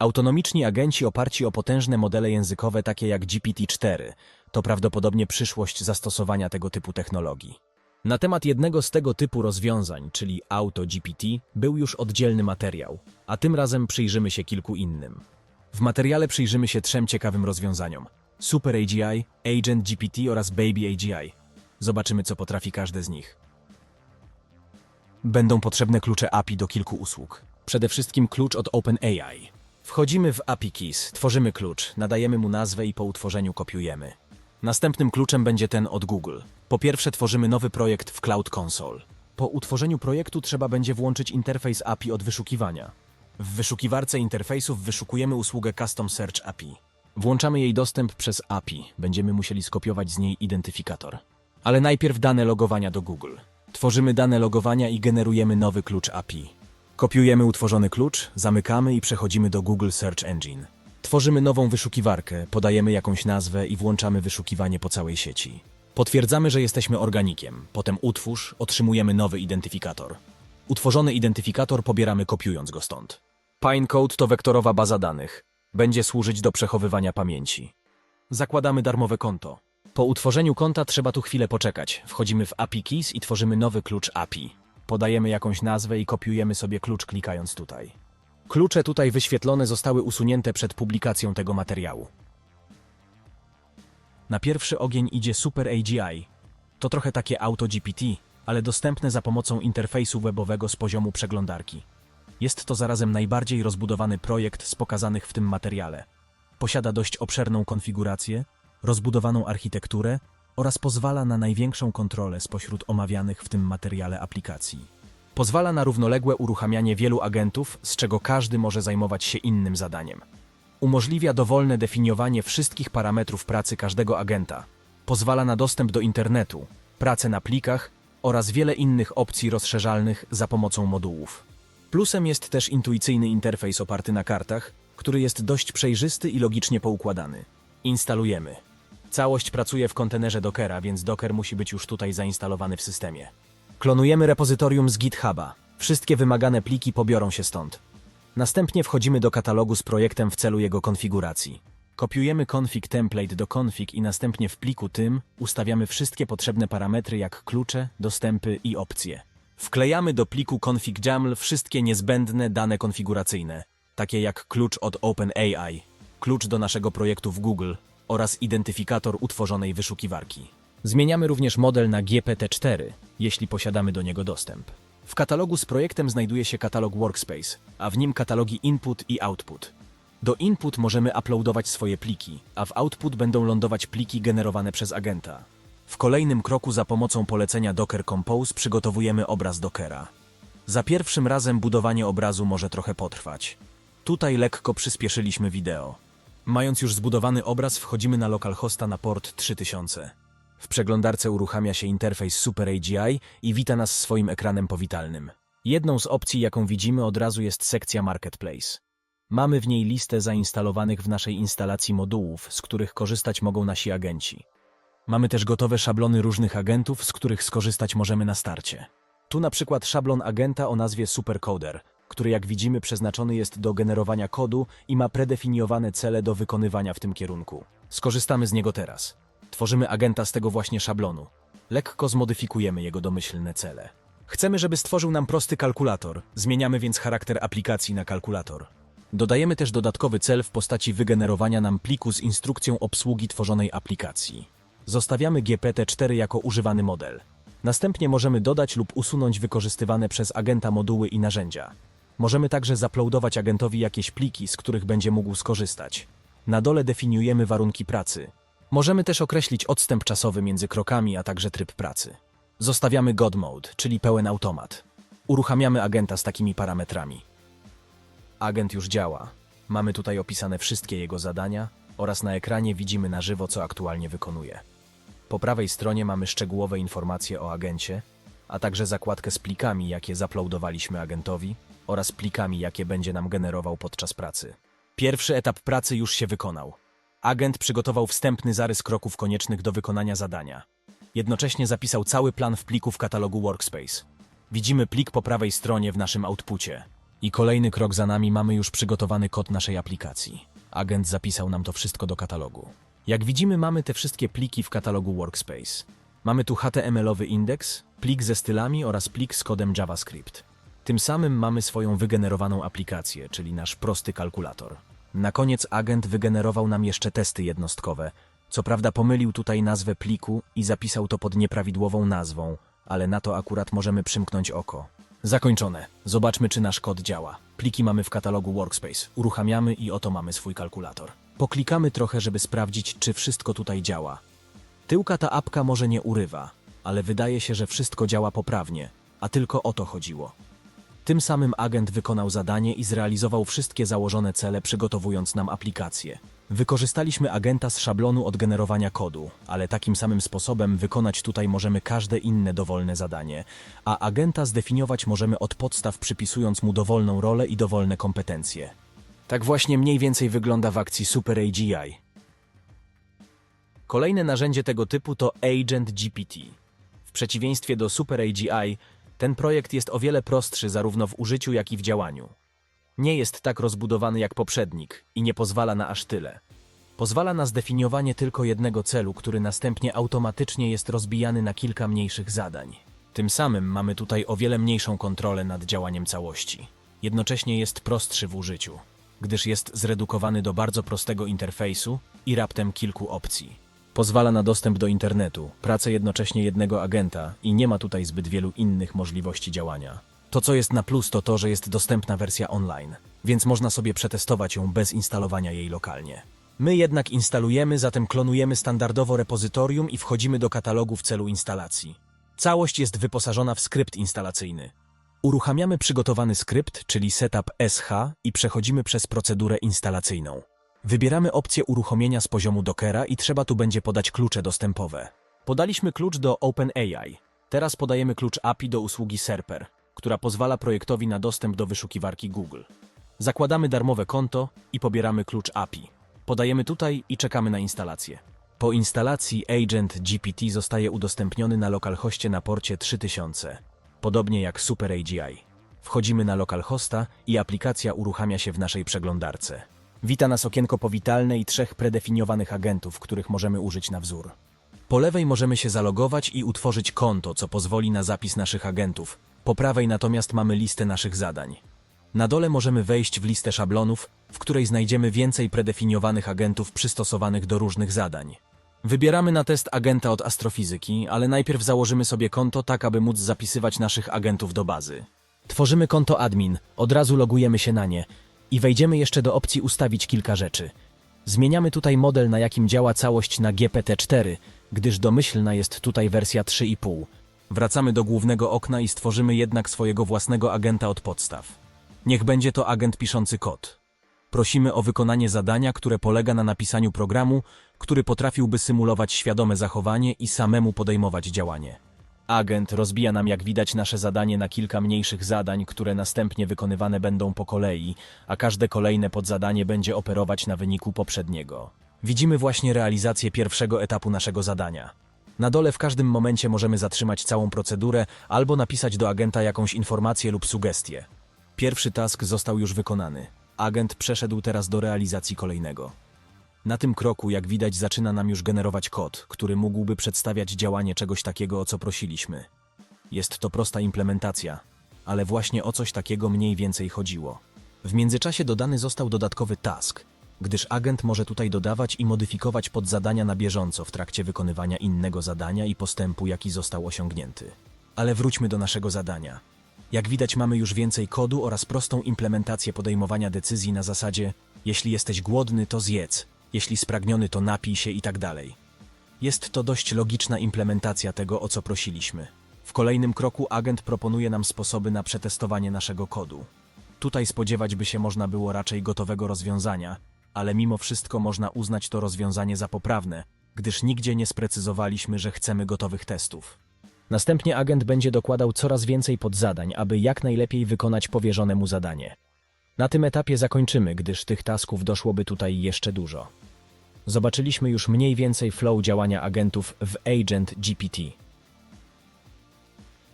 Autonomiczni agenci oparci o potężne modele językowe takie jak GPT-4 to prawdopodobnie przyszłość zastosowania tego typu technologii. Na temat jednego z tego typu rozwiązań, czyli AutoGPT, był już oddzielny materiał, a tym razem przyjrzymy się kilku innym. W materiale przyjrzymy się trzem ciekawym rozwiązaniom: Super AGI, Agent GPT oraz Baby AGI. Zobaczymy, co potrafi każde z nich. Będą potrzebne klucze API do kilku usług. Przede wszystkim klucz od OpenAI. Wchodzimy w API Keys, tworzymy klucz, nadajemy mu nazwę i po utworzeniu kopiujemy. Następnym kluczem będzie ten od Google. Po pierwsze tworzymy nowy projekt w Cloud Console. Po utworzeniu projektu trzeba będzie włączyć interfejs API od wyszukiwania. W wyszukiwarce interfejsów wyszukujemy usługę Custom Search API. Włączamy jej dostęp przez API. Będziemy musieli skopiować z niej identyfikator. Ale najpierw dane logowania do Google. Tworzymy dane logowania i generujemy nowy klucz API. Kopiujemy utworzony klucz, zamykamy i przechodzimy do Google Search Engine. Tworzymy nową wyszukiwarkę, podajemy jakąś nazwę i włączamy wyszukiwanie po całej sieci. Potwierdzamy, że jesteśmy organikiem, potem utwórz, otrzymujemy nowy identyfikator. Utworzony identyfikator pobieramy kopiując go stąd. Pinecode to wektorowa baza danych. Będzie służyć do przechowywania pamięci. Zakładamy darmowe konto. Po utworzeniu konta trzeba tu chwilę poczekać. Wchodzimy w API Keys i tworzymy nowy klucz API. Podajemy jakąś nazwę i kopiujemy sobie klucz klikając tutaj. Klucze tutaj wyświetlone zostały usunięte przed publikacją tego materiału. Na pierwszy ogień idzie Super AGI. To trochę takie AutoGPT, ale dostępne za pomocą interfejsu webowego z poziomu przeglądarki. Jest to zarazem najbardziej rozbudowany projekt z pokazanych w tym materiale. Posiada dość obszerną konfigurację, rozbudowaną architekturę oraz pozwala na największą kontrolę spośród omawianych w tym materiale aplikacji. Pozwala na równoległe uruchamianie wielu agentów, z czego każdy może zajmować się innym zadaniem. Umożliwia dowolne definiowanie wszystkich parametrów pracy każdego agenta. Pozwala na dostęp do internetu, pracę na plikach oraz wiele innych opcji rozszerzalnych za pomocą modułów. Plusem jest też intuicyjny interfejs oparty na kartach, który jest dość przejrzysty i logicznie poukładany. Instalujemy. Całość pracuje w kontenerze Dockera, więc Docker musi być już tutaj zainstalowany w systemie. Klonujemy repozytorium z GitHuba. Wszystkie wymagane pliki pobiorą się stąd. Następnie wchodzimy do katalogu z projektem w celu jego konfiguracji. Kopiujemy config template do config i następnie w pliku tym ustawiamy wszystkie potrzebne parametry jak klucze, dostępy i opcje. Wklejamy do pliku config YAML wszystkie niezbędne dane konfiguracyjne, takie jak klucz od OpenAI, klucz do naszego projektu w Google oraz identyfikator utworzonej wyszukiwarki. Zmieniamy również model na GPT-4, jeśli posiadamy do niego dostęp. W katalogu z projektem znajduje się katalog Workspace, a w nim katalogi Input i Output. Do Input możemy uploadować swoje pliki, a w Output będą lądować pliki generowane przez agenta. W kolejnym kroku za pomocą polecenia Docker Compose przygotowujemy obraz Dockera. Za pierwszym razem budowanie obrazu może trochę potrwać. Tutaj lekko przyspieszyliśmy wideo. Mając już zbudowany obraz, wchodzimy na localhosta na port 3000. W przeglądarce uruchamia się interfejs Super AGI i wita nas swoim ekranem powitalnym. Jedną z opcji, jaką widzimy od razu jest sekcja Marketplace. Mamy w niej listę zainstalowanych w naszej instalacji modułów, z których korzystać mogą nasi agenci. Mamy też gotowe szablony różnych agentów, z których skorzystać możemy na starcie. Tu na przykład szablon agenta o nazwie Supercoder, który jak widzimy przeznaczony jest do generowania kodu i ma predefiniowane cele do wykonywania w tym kierunku. Skorzystamy z niego teraz. Tworzymy agenta z tego właśnie szablonu. Lekko zmodyfikujemy jego domyślne cele. Chcemy, żeby stworzył nam prosty kalkulator, zmieniamy więc charakter aplikacji na kalkulator. Dodajemy też dodatkowy cel w postaci wygenerowania nam pliku z instrukcją obsługi tworzonej aplikacji. Zostawiamy GPT-4 jako używany model. Następnie możemy dodać lub usunąć wykorzystywane przez agenta moduły i narzędzia. Możemy także zaploadować agentowi jakieś pliki, z których będzie mógł skorzystać. Na dole definiujemy warunki pracy. Możemy też określić odstęp czasowy między krokami, a także tryb pracy. Zostawiamy God Mode, czyli pełen automat. Uruchamiamy agenta z takimi parametrami. Agent już działa. Mamy tutaj opisane wszystkie jego zadania oraz na ekranie widzimy na żywo, co aktualnie wykonuje. Po prawej stronie mamy szczegółowe informacje o agencie, a także zakładkę z plikami, jakie zaploadowaliśmy agentowi oraz plikami, jakie będzie nam generował podczas pracy. Pierwszy etap pracy już się wykonał. Agent przygotował wstępny zarys kroków koniecznych do wykonania zadania. Jednocześnie zapisał cały plan w pliku w katalogu Workspace. Widzimy plik po prawej stronie w naszym outpucie. I kolejny krok za nami mamy już przygotowany kod naszej aplikacji. Agent zapisał nam to wszystko do katalogu. Jak widzimy, mamy te wszystkie pliki w katalogu Workspace. Mamy tu HTML-owy indeks, plik ze stylami oraz plik z kodem JavaScript. Tym samym mamy swoją wygenerowaną aplikację, czyli nasz prosty kalkulator. Na koniec agent wygenerował nam jeszcze testy jednostkowe. Co prawda pomylił tutaj nazwę pliku i zapisał to pod nieprawidłową nazwą, ale na to akurat możemy przymknąć oko. Zakończone. Zobaczmy, czy nasz kod działa. Pliki mamy w katalogu Workspace. Uruchamiamy i oto mamy swój kalkulator. Poklikamy trochę, żeby sprawdzić, czy wszystko tutaj działa. Tyłka ta apka może nie urywa, ale wydaje się, że wszystko działa poprawnie, a tylko o to chodziło. Tym samym agent wykonał zadanie i zrealizował wszystkie założone cele, przygotowując nam aplikację. Wykorzystaliśmy agenta z szablonu od generowania kodu, ale takim samym sposobem wykonać tutaj możemy każde inne dowolne zadanie, a agenta zdefiniować możemy od podstaw, przypisując mu dowolną rolę i dowolne kompetencje. Tak właśnie mniej więcej wygląda w akcji Super AGI. Kolejne narzędzie tego typu to Agent GPT. W przeciwieństwie do Super AGI, ten projekt jest o wiele prostszy zarówno w użyciu, jak i w działaniu. Nie jest tak rozbudowany jak poprzednik i nie pozwala na aż tyle. Pozwala na zdefiniowanie tylko jednego celu, który następnie automatycznie jest rozbijany na kilka mniejszych zadań. Tym samym mamy tutaj o wiele mniejszą kontrolę nad działaniem całości. Jednocześnie jest prostszy w użyciu, gdyż jest zredukowany do bardzo prostego interfejsu i raptem kilku opcji. Pozwala na dostęp do internetu, pracę jednocześnie jednego agenta i nie ma tutaj zbyt wielu innych możliwości działania. To, co jest na plus, to to, że jest dostępna wersja online, więc można sobie przetestować ją bez instalowania jej lokalnie. My jednak instalujemy, zatem klonujemy standardowo repozytorium i wchodzimy do katalogu w celu instalacji. Całość jest wyposażona w skrypt instalacyjny. Uruchamiamy przygotowany skrypt, czyli setup SH i przechodzimy przez procedurę instalacyjną. Wybieramy opcję uruchomienia z poziomu Dockera i trzeba tu będzie podać klucze dostępowe. Podaliśmy klucz do OpenAI. Teraz podajemy klucz API do usługi Serper, która pozwala projektowi na dostęp do wyszukiwarki Google. Zakładamy darmowe konto i pobieramy klucz API. Podajemy tutaj i czekamy na instalację. Po instalacji Agent GPT zostaje udostępniony na localhoście na porcie 3000, podobnie jak Super AGI. Wchodzimy na localhosta i aplikacja uruchamia się w naszej przeglądarce. Wita nas okienko powitalne i trzech predefiniowanych agentów, których możemy użyć na wzór. Po lewej możemy się zalogować i utworzyć konto, co pozwoli na zapis naszych agentów. Po prawej natomiast mamy listę naszych zadań. Na dole możemy wejść w listę szablonów, w której znajdziemy więcej predefiniowanych agentów przystosowanych do różnych zadań. Wybieramy na test agenta od astrofizyki, ale najpierw założymy sobie konto tak, aby móc zapisywać naszych agentów do bazy. Tworzymy konto admin, od razu logujemy się na nie i wejdziemy jeszcze do opcji ustawić kilka rzeczy. Zmieniamy tutaj model, na jakim działa całość na GPT-4, gdyż domyślna jest tutaj wersja 3,5. Wracamy do głównego okna i stworzymy jednak swojego własnego agenta od podstaw. Niech będzie to agent piszący kod. Prosimy o wykonanie zadania, które polega na napisaniu programu, który potrafiłby symulować świadome zachowanie i samemu podejmować działanie. Agent rozbija nam, jak widać, nasze zadanie na kilka mniejszych zadań, które następnie wykonywane będą po kolei, a każde kolejne podzadanie będzie operować na wyniku poprzedniego. Widzimy właśnie realizację pierwszego etapu naszego zadania. Na dole w każdym momencie możemy zatrzymać całą procedurę albo napisać do agenta jakąś informację lub sugestię. Pierwszy task został już wykonany. Agent przeszedł teraz do realizacji kolejnego. Na tym kroku, jak widać, zaczyna nam już generować kod, który mógłby przedstawiać działanie czegoś takiego, o co prosiliśmy. Jest to prosta implementacja, ale właśnie o coś takiego mniej więcej chodziło. W międzyczasie dodany został dodatkowy task, gdyż agent może tutaj dodawać i modyfikować podzadania na bieżąco w trakcie wykonywania innego zadania i postępu, jaki został osiągnięty. Ale wróćmy do naszego zadania. Jak widać, mamy już więcej kodu oraz prostą implementację podejmowania decyzji na zasadzie: jeśli jesteś głodny, to zjedz, jeśli spragniony, to napij się i tak dalej. Jest to dość logiczna implementacja tego, o co prosiliśmy. W kolejnym kroku agent proponuje nam sposoby na przetestowanie naszego kodu. Tutaj spodziewać by się można było raczej gotowego rozwiązania, ale mimo wszystko można uznać to rozwiązanie za poprawne, gdyż nigdzie nie sprecyzowaliśmy, że chcemy gotowych testów. Następnie agent będzie dokładał coraz więcej podzadań, aby jak najlepiej wykonać powierzone mu zadanie. Na tym etapie zakończymy, gdyż tych tasków doszłoby tutaj jeszcze dużo. Zobaczyliśmy już mniej więcej flow działania agentów w Agent GPT.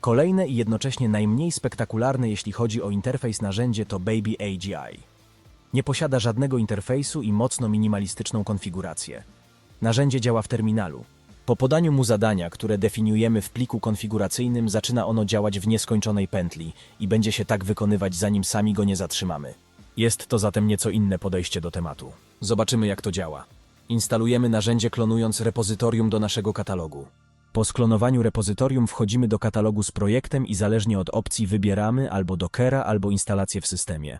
Kolejne i jednocześnie najmniej spektakularne jeśli chodzi o interfejs narzędzie to Baby AGI. Nie posiada żadnego interfejsu i mocno minimalistyczną konfigurację. Narzędzie działa w terminalu. Po podaniu mu zadania, które definiujemy w pliku konfiguracyjnym, zaczyna ono działać w nieskończonej pętli i będzie się tak wykonywać, zanim sami go nie zatrzymamy. Jest to zatem nieco inne podejście do tematu. Zobaczymy, jak to działa. Instalujemy narzędzie klonując repozytorium do naszego katalogu. Po sklonowaniu repozytorium wchodzimy do katalogu z projektem i zależnie od opcji wybieramy albo Dockera, albo instalację w systemie.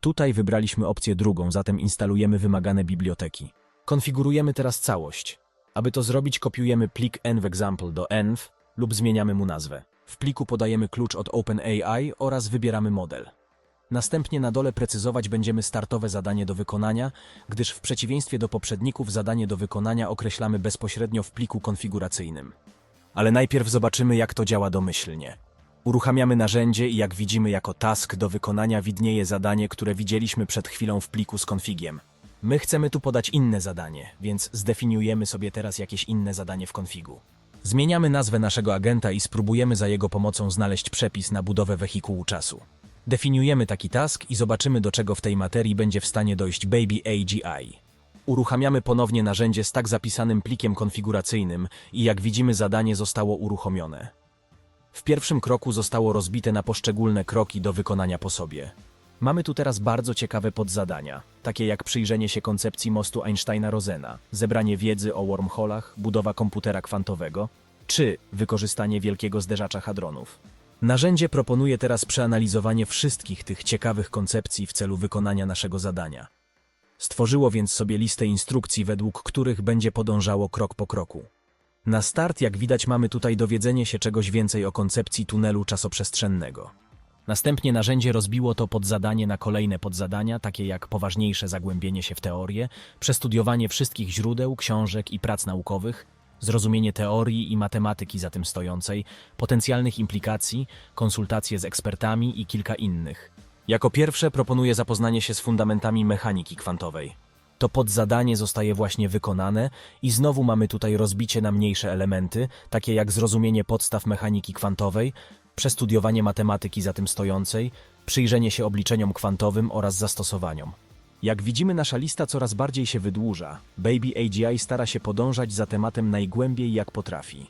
Tutaj wybraliśmy opcję drugą, zatem instalujemy wymagane biblioteki. Konfigurujemy teraz całość. Aby to zrobić, kopiujemy plik env-example do env lub zmieniamy mu nazwę. W pliku podajemy klucz od OpenAI oraz wybieramy model. Następnie na dole precyzować będziemy startowe zadanie do wykonania, gdyż w przeciwieństwie do poprzedników zadanie do wykonania określamy bezpośrednio w pliku konfiguracyjnym. Ale najpierw zobaczymy, jak to działa domyślnie. Uruchamiamy narzędzie i jak widzimy jako task do wykonania widnieje zadanie, które widzieliśmy przed chwilą w pliku z konfigiem. My chcemy tu podać inne zadanie, więc zdefiniujemy sobie teraz jakieś inne zadanie w konfigu. Zmieniamy nazwę naszego agenta i spróbujemy za jego pomocą znaleźć przepis na budowę wehikułu czasu. Definiujemy taki task i zobaczymy, do czego w tej materii będzie w stanie dojść Baby AGI. Uruchamiamy ponownie narzędzie z tak zapisanym plikiem konfiguracyjnym i jak widzimy zadanie zostało uruchomione. W pierwszym kroku zostało rozbite na poszczególne kroki do wykonania po sobie. Mamy tu teraz bardzo ciekawe podzadania, takie jak przyjrzenie się koncepcji mostu Einsteina-Rosena, zebranie wiedzy o wormholach, budowa komputera kwantowego, czy wykorzystanie wielkiego zderzacza hadronów. Narzędzie proponuje teraz przeanalizowanie wszystkich tych ciekawych koncepcji w celu wykonania naszego zadania. Stworzyło więc sobie listę instrukcji, według których będzie podążało krok po kroku. Na start, jak widać, mamy tutaj dowiedzenie się czegoś więcej o koncepcji tunelu czasoprzestrzennego. Następnie narzędzie rozbiło to podzadanie na kolejne podzadania, takie jak poważniejsze zagłębienie się w teorię, przestudiowanie wszystkich źródeł, książek i prac naukowych, zrozumienie teorii i matematyki za tym stojącej, potencjalnych implikacji, konsultacje z ekspertami i kilka innych. Jako pierwsze proponuję zapoznanie się z fundamentami mechaniki kwantowej. To podzadanie zostaje właśnie wykonane i znowu mamy tutaj rozbicie na mniejsze elementy, takie jak zrozumienie podstaw mechaniki kwantowej, przestudiowanie matematyki za tym stojącej, przyjrzenie się obliczeniom kwantowym oraz zastosowaniom. Jak widzimy, nasza lista coraz bardziej się wydłuża. Baby AGI stara się podążać za tematem najgłębiej jak potrafi.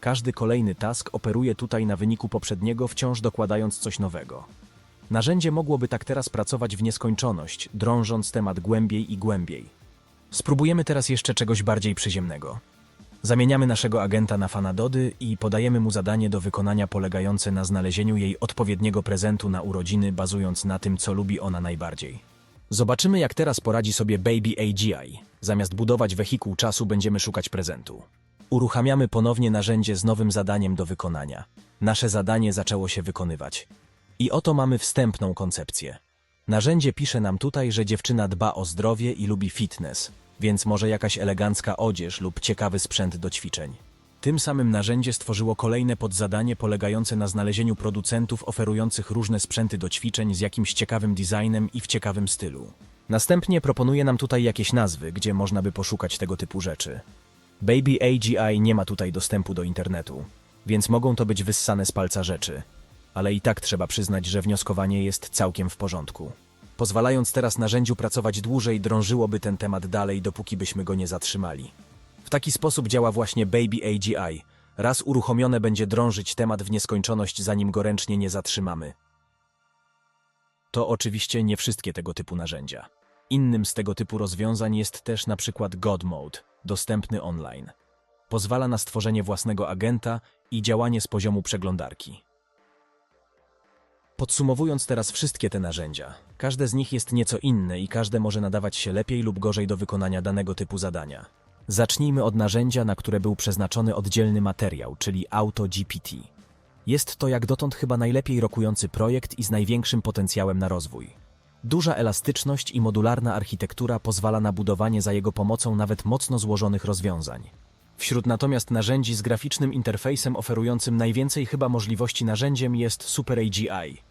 Każdy kolejny task operuje tutaj na wyniku poprzedniego, wciąż dokładając coś nowego. Narzędzie mogłoby tak teraz pracować w nieskończoność, drążąc temat głębiej i głębiej. Spróbujemy teraz jeszcze czegoś bardziej przyziemnego. Zamieniamy naszego agenta na fana Dody i podajemy mu zadanie do wykonania polegające na znalezieniu jej odpowiedniego prezentu na urodziny, bazując na tym, co lubi ona najbardziej. Zobaczymy, jak teraz poradzi sobie Baby AGI. Zamiast budować wehikuł czasu, będziemy szukać prezentu. Uruchamiamy ponownie narzędzie z nowym zadaniem do wykonania. Nasze zadanie zaczęło się wykonywać. I oto mamy wstępną koncepcję. Narzędzie pisze nam tutaj, że dziewczyna dba o zdrowie i lubi fitness, więc może jakaś elegancka odzież lub ciekawy sprzęt do ćwiczeń. Tym samym narzędzie stworzyło kolejne podzadanie polegające na znalezieniu producentów oferujących różne sprzęty do ćwiczeń z jakimś ciekawym designem i w ciekawym stylu. Następnie proponuje nam tutaj jakieś nazwy, gdzie można by poszukać tego typu rzeczy. Baby AGI nie ma tutaj dostępu do internetu, więc mogą to być wyssane z palca rzeczy. Ale i tak trzeba przyznać, że wnioskowanie jest całkiem w porządku. Pozwalając teraz narzędziu pracować dłużej, drążyłoby ten temat dalej, dopóki byśmy go nie zatrzymali. W taki sposób działa właśnie Baby AGI. Raz uruchomione będzie drążyć temat w nieskończoność, zanim go ręcznie nie zatrzymamy. To oczywiście nie wszystkie tego typu narzędzia. Innym z tego typu rozwiązań jest też na przykład God Mode, dostępny online. Pozwala na stworzenie własnego agenta i działanie z poziomu przeglądarki. Podsumowując teraz wszystkie te narzędzia, każde z nich jest nieco inne i każde może nadawać się lepiej lub gorzej do wykonania danego typu zadania. Zacznijmy od narzędzia, na które był przeznaczony oddzielny materiał, czyli AutoGPT. Jest to jak dotąd chyba najlepiej rokujący projekt i z największym potencjałem na rozwój. Duża elastyczność i modularna architektura pozwala na budowanie za jego pomocą nawet mocno złożonych rozwiązań. Wśród natomiast narzędzi z graficznym interfejsem oferującym najwięcej chyba możliwości narzędziem jest Super AGI.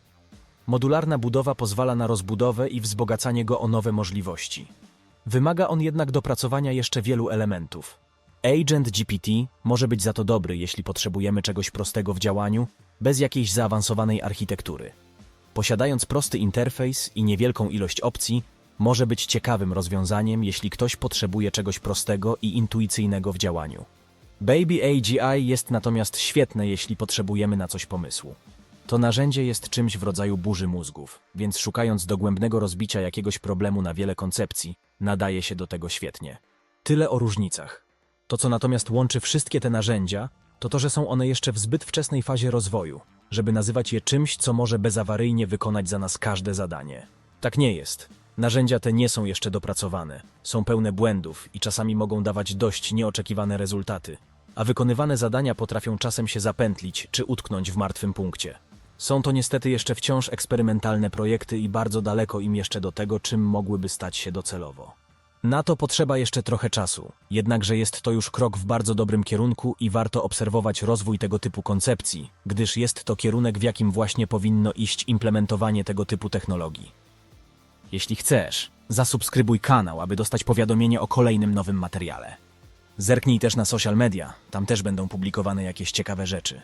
Modularna budowa pozwala na rozbudowę i wzbogacanie go o nowe możliwości. Wymaga on jednak dopracowania jeszcze wielu elementów. Agent GPT może być za to dobry, jeśli potrzebujemy czegoś prostego w działaniu, bez jakiejś zaawansowanej architektury. Posiadając prosty interfejs i niewielką ilość opcji, może być ciekawym rozwiązaniem, jeśli ktoś potrzebuje czegoś prostego i intuicyjnego w działaniu. Baby AGI jest natomiast świetne, jeśli potrzebujemy na coś pomysłu. To narzędzie jest czymś w rodzaju burzy mózgów, więc szukając dogłębnego rozbicia jakiegoś problemu na wiele koncepcji, nadaje się do tego świetnie. Tyle o różnicach. To, co natomiast łączy wszystkie te narzędzia, to to, że są one jeszcze w zbyt wczesnej fazie rozwoju, żeby nazywać je czymś, co może bezawaryjnie wykonać za nas każde zadanie. Tak nie jest. Narzędzia te nie są jeszcze dopracowane, są pełne błędów i czasami mogą dawać dość nieoczekiwane rezultaty, a wykonywane zadania potrafią czasem się zapętlić czy utknąć w martwym punkcie. Są to niestety jeszcze wciąż eksperymentalne projekty i bardzo daleko im jeszcze do tego, czym mogłyby stać się docelowo. Na to potrzeba jeszcze trochę czasu, jednakże jest to już krok w bardzo dobrym kierunku i warto obserwować rozwój tego typu koncepcji, gdyż jest to kierunek, w jakim właśnie powinno iść implementowanie tego typu technologii. Jeśli chcesz, zasubskrybuj kanał, aby dostać powiadomienie o kolejnym nowym materiale. Zerknij też na social media, tam też będą publikowane jakieś ciekawe rzeczy.